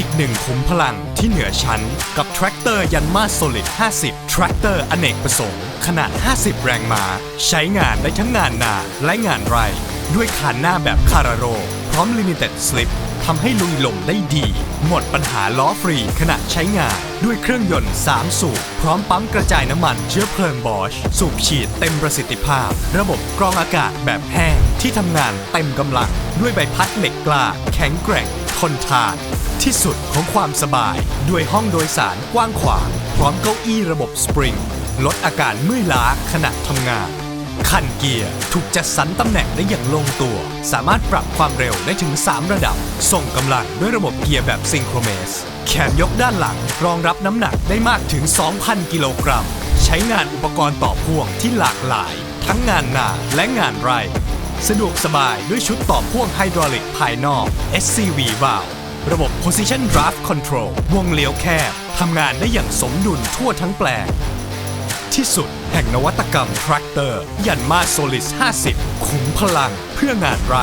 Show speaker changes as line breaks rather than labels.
อีกหนึ่งขุมพลังที่เหนือชั้น กับแทรกเตอร์ยันมาโซลิด 50 แทรกเตอร์อเนกประสงค์ ขนาด 50 แรงม้า ใช้งานได้ทั้งงานนาและงานไร่ด้วยขานหน้าแบบคาราโร พร้อม Limited Slip ทำให้ลุยลมได้ดี หมดปัญหาล้อฟรีขณะใช้งาน ด้วยเครื่องยนต์ 3 สูบ พร้อมปั๊มกระจายน้ำมันเชื้อเพลิงบอช สูบฉีดเต็มประสิทธิภาพ ระบบกรองอากาศแบบแห้งที่ทำงานเต็มกำลัง ด้วยใบพัดเหล็กกล้าแข็งแกร่ง ทนทาน ที่สุดของความสบาย ด้วยห้องโดยสารกว้างขวาง พร้อมเก้าอี้ระบบสปริง ลดอาการเมื่อยล้าขณะทำงาน คันเกียร์ถูกจัดสรรตำแหน่งได้อย่างลงตัว สามารถปรับความเร็วได้ถึง 3 ระดับ ส่งกำลังด้วยระบบเกียร์แบบซิงโครเมส แขนยกด้านหลังรองรับน้ำหนักได้มากถึง 2,000 กิโลกรัม ใช้งานอุปกรณ์ต่อพ่วงที่หลากหลาย ทั้งงานนาและงานไร สะดวกสบายด้วยชุดต่อพ่วงไฮดรอลิกภายนอก SCV Valve ระบบ Position Draft Control วงเลี้ยวแคบ ทำงานได้อย่างสมดุลทั่วทั้งแปลง ที่สุดแห่งนวัตกรรมแทรกเตอร์ยันมาโซลิส50 ขุมพลังเพื่องานไร